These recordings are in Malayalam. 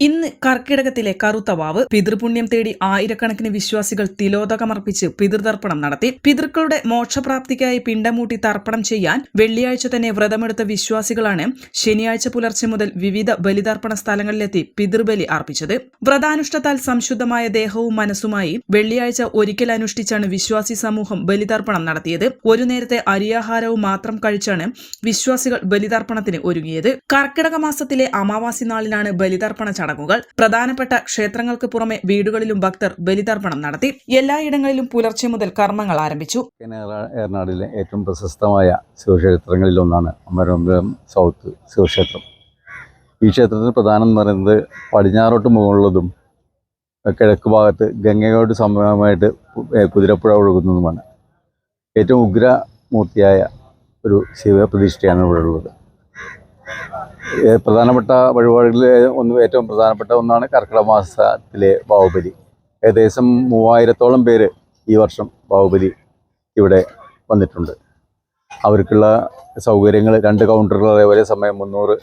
ഇന്ന് കർക്കിടകത്തിലെ കറുത്ത വാവ് പിതൃപുണ്യം തേടി ആയിരക്കണക്കിന് വിശ്വാസികൾ തിലോതകമർപ്പിച്ച് പിതൃതർപ്പണം നടത്തി. പിതൃക്കളുടെ മോക്ഷപ്രാപ്തിക്കായി പിണ്ടമൂട്ടി തർപ്പണം ചെയ്യാൻ വെള്ളിയാഴ്ച തന്നെ വ്രതമെടുത്ത വിശ്വാസികളാണ് ശനിയാഴ്ച പുലർച്ചെ മുതൽ വിവിധ ബലിതർപ്പണ സ്ഥലങ്ങളിലെത്തി പിതൃബലി അർപ്പിച്ചത്. വ്രതാനുഷ്ഠത്താൽ സംശുദ്ധമായ ദേഹവും മനസ്സുമായി വെള്ളിയാഴ്ച ഒരിക്കൽ അനുഷ്ഠിച്ചാണ് വിശ്വാസി സമൂഹം ബലിതർപ്പണം നടത്തിയത്. ഒരു നേരത്തെ അരിയാഹാരവും മാത്രം കഴിച്ചാണ് വിശ്വാസികൾ ബലിതർപ്പണത്തിന് ഒരുങ്ങിയത്. കർക്കിടക മാസത്തിലെ അമാവാസി നാളിലാണ് ബലിതർപ്പണ ചടങ്ങുകൾ പ്രധാനപ്പെട്ട ക്ഷേത്രങ്ങൾക്ക് പുറമെ വീടുകളിലും ഭക്തർ ബലിതർപ്പണം നടത്തി. എല്ലായിടങ്ങളിലും പുലർച്ചെ മുതൽ കർമ്മങ്ങൾ ആരംഭിച്ചു. ഏറനാടിലെ ഏറ്റവും പ്രശസ്തമായ ശിവക്ഷേത്രങ്ങളിൽ ഒന്നാണ് അമരമ്പലം സൗത്ത് ശിവക്ഷേത്രം. ഈ ക്ഷേത്രത്തിന് പ്രധാനം എന്ന് പറയുന്നത് പടിഞ്ഞാറോട്ട് മുകളിലതും കിഴക്ക് ഭാഗത്ത് ഗംഗയോട് സമയമായിട്ട് കുതിരപ്പുഴ ഒഴുകുന്നതുമാണ്. ഏറ്റവും ഉഗ്രമൂർത്തിയായ ഒരു ശിവപ്രതിഷ്ഠയാണ് ഇവിടെ ഉള്ളത്. പ്രധാനപ്പെട്ട വഴിപാടുകളിൽ ഒന്ന് ഏറ്റവും പ്രധാനപ്പെട്ട ഒന്നാണ് കർക്കിടക മാസത്തിലെ ബാഹുബലി. ഏകദേശം മൂവായിരത്തോളം പേര് ഈ വർഷം ബാഹുബലി ഇവിടെ വന്നിട്ടുണ്ട്. അവർക്കുള്ള സൗകര്യങ്ങൾ രണ്ട് കൗണ്ടറുകൾ ഒരേ സമയം മുന്നൂറ്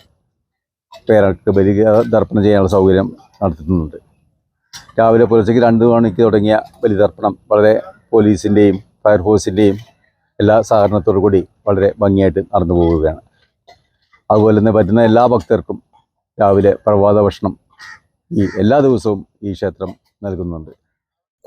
പേർക്ക് ബലി ദർപ്പണം ചെയ്യാനുള്ള സൗകര്യം നടത്തുന്നുണ്ട് രാവിലെ പുലർച്ചയ്ക്ക് രണ്ട് മണിക്ക് തുടങ്ങിയ ബലിതർപ്പണം വളരെ പോലീസിന്റെയും ഫയർഫോഴ്സിന്റെയും എല്ലാ സഹകരണത്തോടു കൂടി വളരെ ഭംഗിയായിട്ട് നടന്നു പോവുകയാണ്. അതുപോലെ തന്നെ പറ്റുന്ന എല്ലാ ഭക്തർക്കും രാവിലെ പ്രഭാത ഭക്ഷണം ഈ എല്ലാ ദിവസവും ഈ ക്ഷേത്രം നൽകുന്നുണ്ട്.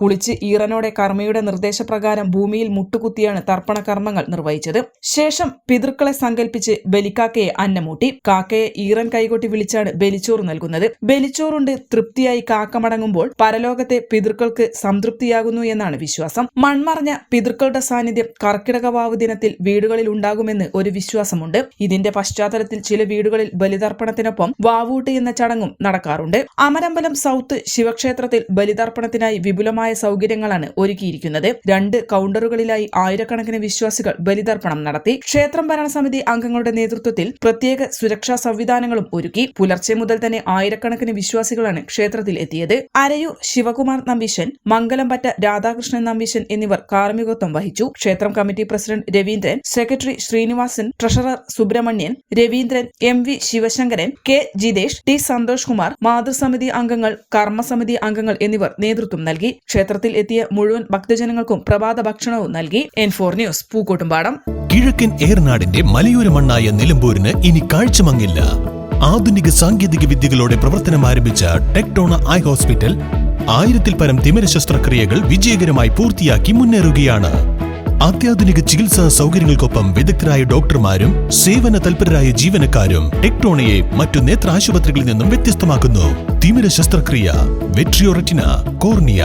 കുളിച്ച് ഈറനോടെ കർമ്മയുടെ നിർദ്ദേശപ്രകാരം ഭൂമിയിൽ മുട്ടുകുത്തിയാണ് തർപ്പണ കർമ്മങ്ങൾ നിർവഹിച്ചത്. ശേഷം പിതൃക്കളെ സങ്കല്പിച്ച് ബലിക്കാക്കയെ അന്നമൂട്ടി. കാക്കയെ ഈറൻ കൈകൊട്ടി വിളിച്ചാണ് ബലിച്ചോറ് നൽകുന്നത്. ബലിച്ചോറുണ്ട് തൃപ്തിയായി കാക്ക മടങ്ങുമ്പോൾ പരലോകത്തെ പിതൃക്കൾക്ക് സംതൃപ്തിയാകുന്നു എന്നാണ് വിശ്വാസം. മൺമറഞ്ഞ പിതൃക്കളുടെ സാന്നിധ്യം കർക്കിടക വാവ് ദിനത്തിൽ വീടുകളിൽ ഉണ്ടാകുമെന്ന് ഒരു വിശ്വാസമുണ്ട്. ഇതിന്റെ പശ്ചാത്തലത്തിൽ ചില വീടുകളിൽ ബലിതർപ്പണത്തിനൊപ്പം വാവൂട്ട് എന്ന ചടങ്ങും നടക്കാറുണ്ട്. അമരമ്പലം സൗത്ത് ശിവക്ഷേത്രത്തിൽ ബലിതർപ്പണത്തിനായി വിപുലമായ സൗകര്യങ്ങളാണ് ഒരുക്കിയിരിക്കുന്നത്. രണ്ട് കൗണ്ടറുകളിലായി ആയിരക്കണക്കിന് വിശ്വാസികൾ ബലിതർപ്പണം നടത്തി. ക്ഷേത്രം ഭരണസമിതി അംഗങ്ങളുടെ നേതൃത്വത്തിൽ പ്രത്യേക സുരക്ഷാ സംവിധാനങ്ങളും ഒരുക്കി. പുലർച്ചെ മുതൽ തന്നെ ആയിരക്കണക്കിന് വിശ്വാസികളാണ് ക്ഷേത്രത്തിൽ എത്തിയത്. അരയൂർ ശിവകുമാർ നമ്പീശൻ മംഗലംപറ്റ രാധാകൃഷ്ണൻ നമ്പീശൻ എന്നിവർ കാർമ്മികത്വം വഹിച്ചു. ക്ഷേത്രം committee president Raveendran secretary Srinivasan treasurer Subramanian Raveendran M V Sivasankaran K Jithesh T Santhosh Kumar മാതൃസമിതി അംഗങ്ങൾ കർമ്മസമിതി അംഗങ്ങൾ എന്നിവർ നേതൃത്വം നൽകി. ക്ഷേത്രത്തിൽ എത്തിയ മുഴുവൻ ഭക്തജനങ്ങൾക്കും പ്രഭാത ഭക്ഷണവും നൽകി എൻ ഫോർ ന്യൂസ് പൂക്കോട്ടുംപാടം. കിഴക്കൻ ഏർനാടിന്റെ മലയോര മണ്ണായ നിലമ്പൂരിന് ഇനി കാഴ്ചമങ്ങില്ല. ആധുനിക സാങ്കേതിക വിദ്യകളോടെ പ്രവർത്തനം ആരംഭിച്ച ടെക്ടോണ ഐ ഹോസ്പിറ്റൽ ആയിരത്തിൽ പരം തിമിര ശസ്ത്രക്രിയകൾ വിജയകരമായി പൂർത്തിയാക്കി മുന്നേറുകയാണ്. അത്യാധുനിക ചികിത്സാ സൗകര്യങ്ങൾക്കൊപ്പം വിദഗ്ധരായ ഡോക്ടർമാരും സേവന തൽപരരായ ജീവനക്കാരും ടെക്ടോണയെ മറ്റു നേത്ര ആശുപത്രികളിൽ നിന്നും വ്യത്യസ്തമാക്കുന്നു. തിമിര ശസ്ത്രക്രിയ vitreoretina cornea.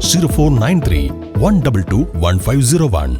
Zero four nine three one double two one five zero one